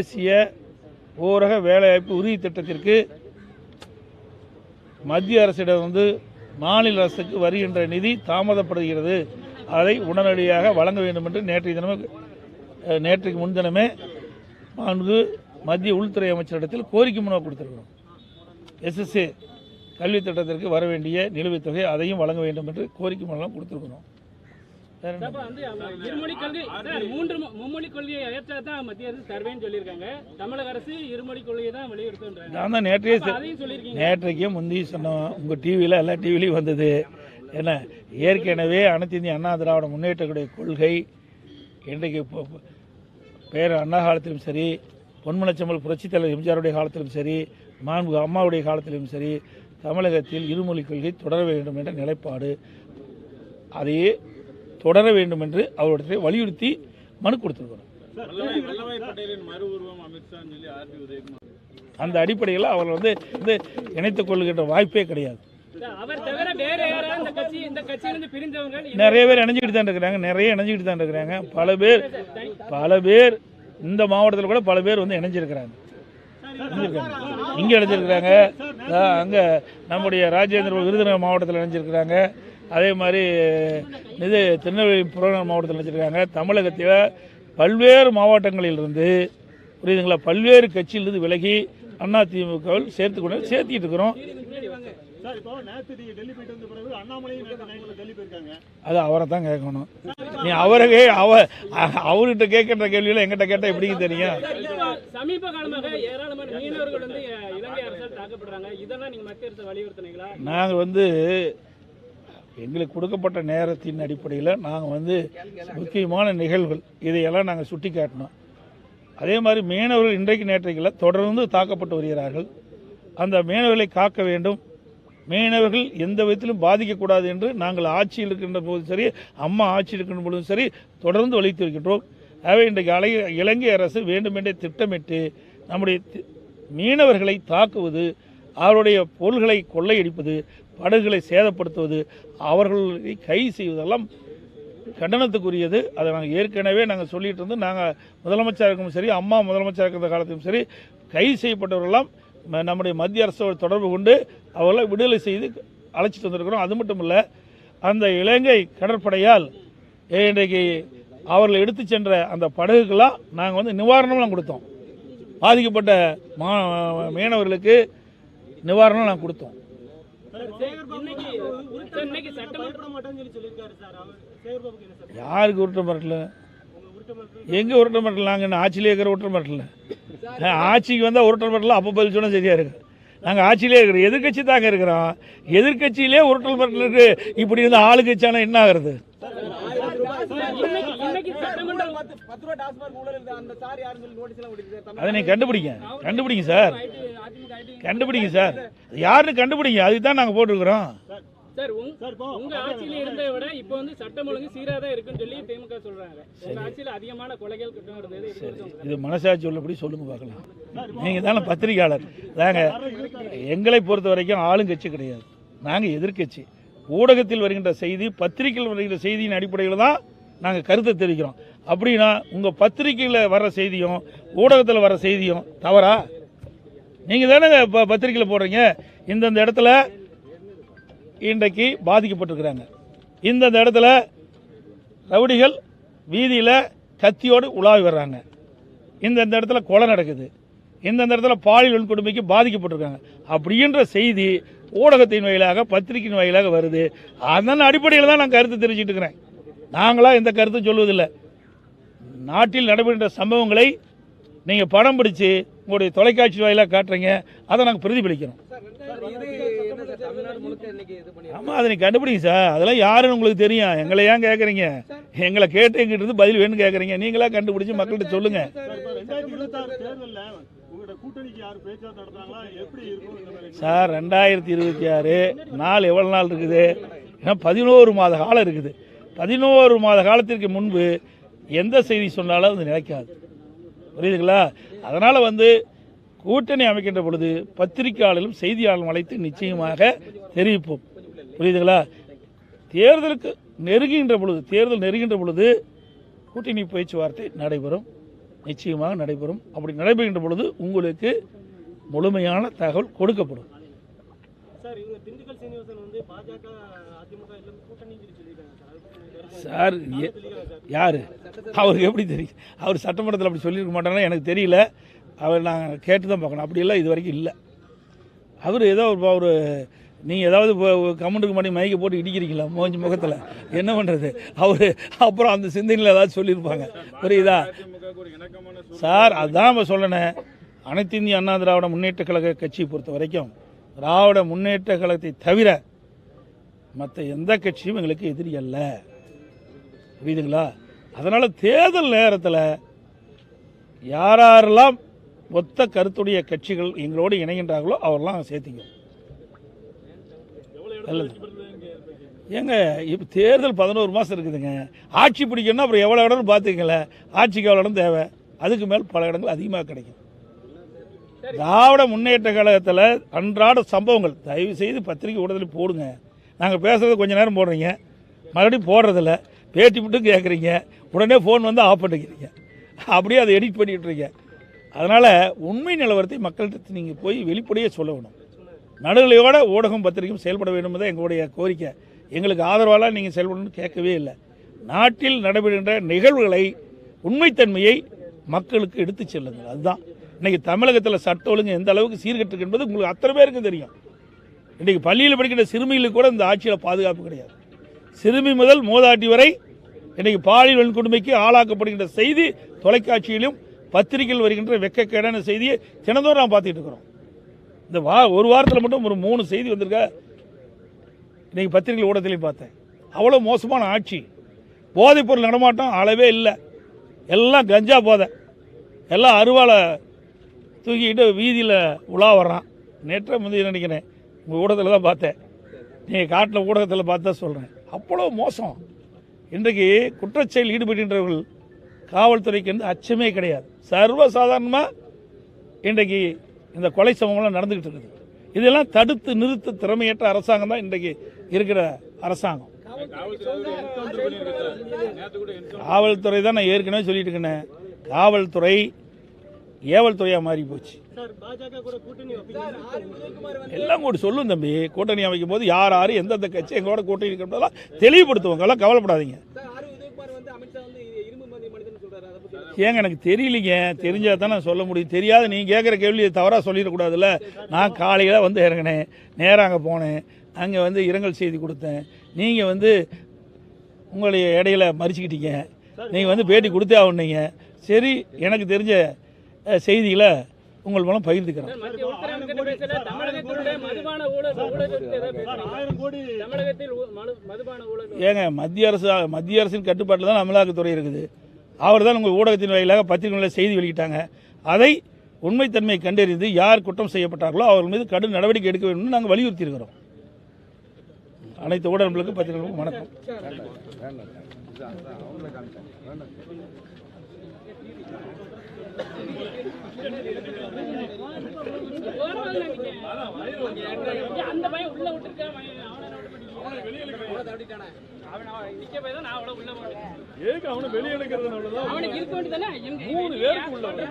தேசிய ஊரக வேலைவாய்ப்பு உறுதி திட்டத்திற்கு மத்திய அரசிடம் வந்து மாநில அரசுக்கு வருகின்ற நிதி தாமதப்படுகிறது. அதை உடனடியாக வழங்க வேண்டும் என்று நேற்றைய தினமே நேற்றைக்கு முன்தினமே மாண்பு மத்திய உள்துறை அமைச்சரிடத்தில் கோரிக்கை மனு கொடுத்திருக்கிறோம். எஸ்எஸ்ஏ கல்வி திட்டத்திற்கு வர வேண்டிய நிலுவைத் தொகை அதையும் வழங்க வேண்டும் என்று கோரிக்கை மனுலாம் கொடுத்திருக்கிறோம் வேற என்ன? அப்ப வந்து அவங்க இருமொழி கொள்கை சார் மூன்று மொ- மும்மொழி கொள்கையை ஏற்றா தான் மத்திய அரசு தருவேன்னு சொல்லியிருக்காங்க. தமிழக அரசு இருமொழி கொள்கையை தான் வலியுறுத்துன்றாங்க நான் தான் நேற்றையே அப்ப சொ- அதையும் சொல்லியிருக்கீங்க. நேற்றைக்கே முந்தி சொன்னோம். உங்கள் டிவியில் எல்லா டிவிலையும் வந்தது. என்ன ஏற்கனவே அனைத்து இந்திய அண்ணா திராவிட முன்னேற்றக்கூடிய கொள்கை இன்றைக்கு பேர் அண்ணா காலத்திலும் சரி பொன்மனச்செம்மல் புரட்சித் தலைவர் எம்ஜிஆருடைய காலத்திலும் சரி மாண்பு அம்மாவுடைய காலத்திலும் சரி தமிழகத்தில் இருமொழி கொள்கை தொடர வேண்டும் என்ற நிலைப்பாடு. அதையே தொடர வேண்டும் என்று அவரிடத்தில் வலியுறுத்தி மனு கொடுத்துருக்கிறோம். அந்த அடிப்படையில் அவர்கள் வந்து வந்து இணைத்துக் கொள்கின்ற வாய்ப்பே கிடையாது. சார், அவர் தவிர வேற யாராவது இந்த கட்சி இந்த கட்சியிலிருந்து பிரிந்தவங்க இந்த நிறைய பேர் இணைஞ்சிக்கிட்டு தான் இருக்கிறாங்க நிறைய இணைஞ்சிக்கிட்டு தான் இருக்கிறாங்க. பல பேர் பல பேர் இந்த மாவட்டத்தில் கூட பல பேர் வந்து இணைஞ்சிருக்கிறாங்க. இங்கே இணைஞ்சிருக்கிறாங்க. அங்கே நம்முடைய ராஜேந்திர விருதுநகர் மாவட்டத்தில் இணைஞ்சிருக்கிறாங்க. அதே மாதிரி இது திருநெல்வேலி புறநகர் மாவட்டத்தில் இணைஞ்சிருக்காங்க தமிழகத்தில் பல்வேறு மாவட்டங்களிலிருந்து புரியுதுங்களா? பல்வேறு கட்சியிலிருந்து விலகி அண்ணா திமுகவில் சேர்த்து கொண்டு சேர்த்திட்டு இருக்கிறோம். நீங்க அது அவரை தான் கேட்கணும். நீ அவரே அவ அவர்கிட்ட கேட்கிற கேள்வியில எங்கிட்ட கேட்டால் எப்படிங்க தெரியும்? சமீப காலமாக ஏராளமான மீனவர்கள் வந்து இலங்கை அரசால் தாக்கப்படுறாங்க. இதெல்லாம் நீங்க மத்திய அரசு வலியுறுத்தினீங்களா? நாங்கள் வந்து எங்களுக்கு கொடுக்கப்பட்ட நேரத்தின் அடிப்படையில் நாங்கள் வந்து முக்கியமான நிகழ்வுகள் இதையெல்லாம் நாங்கள் சுட்டி காட்டினோம் அதே மாதிரி மீனவர்கள் இன்றைக்கு நேற்றைக்குள்ள தொடர்ந்து தாக்கப்பட்டு வருகிறார்கள். அந்த மீனவர்களை காக்க வேண்டும். மீனவர்கள் எந்த விதத்திலும் பாதிக்கக்கூடாது என்று நாங்கள் ஆட்சியில் இருக்கின்ற போதும் சரி அம்மா ஆட்சியில் இருக்கின்ற போதும் சரி தொடர்ந்து வலித்து வருகின்றோம். ஆகவே இன்றைக்கு அலை இலங்கை அரசு வேண்டுமென்றே திட்டமிட்டு நம்முடைய தி- மீனவர்களை தாக்குவது அவருடைய பொருள்களை கொள்ளையடிப்பது படகுகளை சேதப்படுத்துவது அவர்களை கைது செய்வதெல்லாம் கண்டனத்துக்குரியது. அதை நாங்கள் ஏற்கனவே நாங்கள் சொல்லிட்டு இருந்து நாங்கள் முதலமைச்சராக இருக்கவும் சரி அம்மா முதலமைச்சராக இருக்கிற காலத்திலும் சரி கைது செய்யப்பட்டவர்களெல்லாம் நம்முடைய மத்திய அரசோடு தொடர்பு கொண்டு அவர்களை விடுதலை செய்து அழைச்சிட்டு வந்திருக்கிறோம். அது மட்டும் இல்லை அந்த இலங்கை கடற்படையால் இன்றைக்கு அவர்களை எடுத்து சென்ற அந்த படகுக்கெல்லாம் நாங்கள் வந்து நிவாரணம்லாம் கொடுத்தோம். பாதிக்கப்பட்ட மா மீனவர்களுக்கு நிவாரணம் நாங்கள் கொடுத்தோம். யாருக்கு உருட்ட மிரட்டல எங்க உருட்ட மிரட்டல நாங்க என்ன ஆட்சியிலே இருக்கிற உருட்ட மிரட்டல ஆட்சிக்கு வந்தா உருட்ட மிரட்டல அப்ப பதில் சொன்னா சரியா இருக்கு. நாங்க ஆட்சியிலே இருக்கிறோம். எதிர்க்கட்சி தாங்க இருக்கிறோம். எதிர்க்கட்சியிலே உருட்டல் மிரட்டல் இருக்கு. இப்படி இருந்த ஆளுங்கட்சியானா என்ன ஆகுறது? அதை நீங்க கண்டுபிடிங்க. கண்டுபிடிங்க சார். கண்டுபிடிங்க சார். யாருன்னு கண்டுபிடிங்க. அதுக்கு தான் நாங்க போட்டிருக்கிறோம். சார் உங்க உங்க ஆட்சியில இருந்ததை விட இப்போ வந்து சட்டம் ஒழுங்கு சீரா தான் இருக்குன்னு சொல்லி திமுக சொல்றாங்க. உங்க ஆட்சியில அதிகமான கொலைகள் குற்றம் இருந்தது இது மனசாட்சி உள்ளபடி சொல்லுங்க பார்க்கலாம். நீங்க தானே பத்திரிகையாளர். நாங்க எங்களை பொறுத்த வரைக்கும் ஆளுங்கட்சி கிடையாது. நாங்க எதிர்க்கட்சி ஊடகத்தில் வருகின்ற செய்தி பத்திரிகையில் வருகின்ற செய்தியின் அடிப்படையில் தான் நாங்க கருத்தை தெரிவிக்கிறோம். அப்படின்னா உங்க பத்திரிகையில் வர்ற செய்தியும் ஊடகத்தில் வர்ற செய்தியும் தவறா? நீங்கள் தானே இப்போ பத்திரிக்கையில் போடுறீங்க. இந்தந்த இடத்துல இன்றைக்கு பாதிக்கப்பட்டிருக்கிறாங்க. இந்தந்த இடத்துல ரவுடிகள் வீதியில் கத்தியோடு உலாவி வர்றாங்க. இந்தந்த இடத்துல கொலை நடக்குது. இந்தந்த இடத்துல பாலியல் வன்கொடுமைக்கு பாதிக்கப்பட்டிருக்காங்க. அப்படின்ற செய்தி ஊடகத்தின் வாயிலாக பத்திரிகையின் வாயிலாக வருது. அதன் அடிப்படையில் தான் நான் கருத்து தெரிஞ்சுட்டு இருக்கிறேன். நாங்களாக எந்த கருத்தும் சொல்வதில்லை. நாட்டில் நடைபெறுகின்ற சம்பவங்களை நீங்கள் படம் பிடிச்சு உங்களுடைய தொலைக்காட்சி வாயிலாக காட்டுறீங்க அதை நாங்கள் பிரதிபலிக்கிறோம் இது என்ன சார் தமிழ்நாடு முழுக்க இன்னைக்கு இது பண்ணி ஆமாம் அதை நீ கண்டுபிடிங்க சார். அதெல்லாம் யாருன்னு உங்களுக்கு தெரியும். எங்களை ஏன் கேட்குறீங்க எங்களை கேட்டு எங்கிட்ட இருந்து பதில் வேணும்னு கேட்குறீங்க நீங்களா கண்டுபிடிச்சு மக்கள்கிட்ட சொல்லுங்கள் சார் ரெண்டாயிரத்தி சார் இருபத்தி ஆறு நாள் எவ்வளோ நாள் இருக்குது? ஏன்னா பதினோரு மாத காலம் இருக்குது. பதினோரு மாத காலத்திற்கு முன்பு எந்த செய்தி சொன்னாலும் அது நிலைக்காது. புரியுதுங்களா? அதனால் வந்து கூட்டணி அமைக்கின்ற பொழுது பத்திரிகையாளர்களும் செய்தியாளர்களும் அழைத்து நிச்சயமாக தெரிவிப்போம். புரியுதுங்களா? தேர்தலுக்கு நெருங்குகின்ற பொழுது தேர்தல் நெருங்குகின்ற பொழுது கூட்டணி பேச்சுவார்த்தை நடைபெறும். நிச்சயமாக நடைபெறும். அப்படி நடைபெறுகின்ற பொழுது உங்களுக்கு முழுமையான தகவல் கொடுக்கப்படும். சார் யாரு? அவருக்கு எப்படி தெரியும்? அவர் சட்டமன்றத்தில் அப்படி சொல்லியிருக்க மாட்டேன்னா எனக்கு தெரியல. அவர் நாங்கள் கேட்டு தான் பார்க்கணும். அப்படியெல்லாம் இது வரைக்கும் இல்லை. அவர் ஏதோ ஒரு அவர் நீங்கள் ஏதாவது இப்போ கமெண்ட்டுக்கு பண்ணி மைக்கை போட்டு இடிக்கிறீங்களா மோஞ்சி முகத்தில்? என்ன பண்ணுறது அவர் அப்புறம் அந்த சிந்தனையில் ஏதாவது சொல்லியிருப்பாங்க. புரியுதா? சார் அதுதான் நம்ம சொல்லணேன் அனைத்து இந்திய அண்ணா திராவிட முன்னேற்ற கழக கட்சியை பொறுத்த வரைக்கும் திராவிட முன்னேற்ற கழகத்தை தவிர மற்ற எந்த கட்சியும் எங்களுக்கு எதிரி அல்ல. புரியுதுங்களா? அதனால் தேர்தல் நேரத்தில் யாரெல்லாம் ஒத்த கருத்துடைய கட்சிகள் எங்களோடு இணைகின்றார்களோ அவரெல்லாம் சேர்த்திங்க. நல்லது. ஏங்க இப்போ தேர்தல் பதினோரு மாதம் இருக்குதுங்க. ஆட்சி பிடிக்கணும்னா அப்புறம் எவ்வளோ இடம்னு பார்த்துக்கங்களேன் ஆட்சிக்கு எவ்வளோ இடம் தேவை? அதுக்கு மேல் பல இடங்கள் அதிகமாக கிடைக்கும். திராவிட முன்னேற்ற கழகத்தில் அன்றாட சம்பவங்கள். தயவு செய்து பத்திரிகை ஊடகத்தில் போடுங்க. நாங்கள் பேசுகிறது கொஞ்ச நேரம் போடுறீங்க. மறுபடியும் போடுறதில்ல. பேட்டி மட்டும் கேட்குறீங்க உடனே ஃபோன் வந்து ஆஃப் பண்ணிக்கிறீங்க. அப்படியே அதை எடிட் பண்ணிட்டுருக்கீங்க அதனால் உண்மை நிலவரத்தை மக்கள்கிட்ட நீங்கள் போய் வெளிப்படையே சொல்லணும். நடுநிலையோட ஊடகம் பத்திரிகையும் செயல்பட வேண்டும் தான் எங்களுடைய கோரிக்கை. எங்களுக்கு ஆதரவாலாம் நீங்கள் செயல்படணும்னு கேட்கவே இல்லை. நாட்டில் நடைபெறுகின்ற நிகழ்வுகளை உண்மைத்தன்மையை மக்களுக்கு எடுத்து செல்லுங்கள். அதுதான். இன்றைக்கி தமிழகத்தில் சட்ட ஒழுங்கு எந்த அளவுக்கு சீர்கெட்டு என்பது உங்களுக்கு அத்தனை பேருக்கும் தெரியும். இன்றைக்கு பள்ளியில் படிக்கின்ற சிறுமிகளுக்கு கூட இந்த ஆட்சியில் பாதுகாப்பு கிடையாது. சிறுமி முதல் மோதாட்டி வரை இன்றைக்கு பாலியல் வன்கொடுமைக்கு ஆளாக்கப்படுகின்ற செய்தி தொலைக்காட்சியிலும் பத்திரிகையில் வருகின்ற வெக்கக்கேடான செய்தியை தினந்தோறும் நாம் பார்த்துட்டு இருக்கிறோம். இந்த வா ஒரு வாரத்தில் மட்டும் ஒரு மூணு செய்தி வந்திருக்க? இன்னைக்கு பத்திரிகை ஊடகத்திலையும் பார்த்தேன். அவ்வளோ மோசமான ஆட்சி. போதைப்பொருள் நடமாட்டம் அளவே இல்லை. எல்லாம் கஞ்சா போதை. எல்லாம் அருவாளை தூக்கிக்கிட்டு வீதியில் உலா வர்றான். நேற்றை முந்தைய நினைக்கிறேன்? உங்கள் ஊடகத்தில் தான் பார்த்தேன். நீங்கள் காட்டில் ஊடகத்தில் பார்த்து தான் சொல்கிறேன் அவ்வளோ மோசம். இன்றைக்கு குற்றச்செயல் ஈடுபடுகின்றவர்கள் காவல்துறைக்கு வந்து அச்சமே கிடையாது. சர்வசாதாரணமாக இன்றைக்கு இந்த கொலை சம்பவம்லாம் நடந்துக்கிட்டு இருக்குது. இதெல்லாம் தடுத்து நிறுத்த திறமையற்ற அரசாங்கம் தான் இன்றைக்கு இருக்கிற அரசாங்கம். காவல்துறை தான் நான் ஏற்கனவே சொல்லிட்டு இருக்கேன். காவல்துறை ஏவல் துறையாக மாறி போச்சு. எல்லாம் கூட சொல்லும் தம்பி. கூட்டணி அமைக்கும் போது யார் யார் எந்தெந்த கட்சி எங்களோட கூட்டணி இருக்கிறதெல்லாம் தெளிவுபடுத்துவாங்க எல்லாம் கவலைப்படாதீங்க. சார் ஆர் உதயகுமார் வந்து அமித்ஷா வந்து இ- இரும்பு மதி மனிதன் சொல்றாரு. அதை பத்தி ஏங்க எனக்கு தெரியலீங்க. தெரிஞ்சா தான் நான் சொல்ல முடியும். தெரியாத. நீ கேட்குற கேள்வி தவறாக சொல்லிடக்கூடாதுல்ல. நான் காலையில் வந்து இறங்கினேன். நேராக அங்கே போனேன். அங்கே வந்து இரங்கல் செய்தி கொடுத்தேன். நீங்கள் வந்து உங்களுடைய இடையில மறிச்சுக்கிட்டீங்க. நீங்கள் வந்து பேட்டி கொடுத்தே ஆகணுங்க சரி எனக்கு தெரிஞ்ச செய்திகளை உங்கள் மூலம் பகிர்ந்துக்கிறேன் ஏங்க மத்திய அரசு மத்திய அரசின் கட்டுப்பாட்டில் தான் அமலாக்கத்துறை இருக்குது. அவர் தான் உங்கள் ஊடகத்தின் வாயிலாக பத்திரிகைகளில் செய்தி வெளியிட்டாங்க. அதை உண்மைத்தன்மையை கண்டறிந்து யார் குற்றம் செய்யப்பட்டார்களோ அவர்கள் மீது கடும் நடவடிக்கை எடுக்க வேண்டும் நாங்கள் வலியுறுத்தி இருக்கிறோம் அனைத்து ஊடகங்களுக்கு பத்திரிகைகளுக்கும் வணக்கம். அந்த பையன் உள்ள விட்டுருக்கேன் அவனை வெளியே எடுக்கிறது மூணு பேருக்கு உள்ள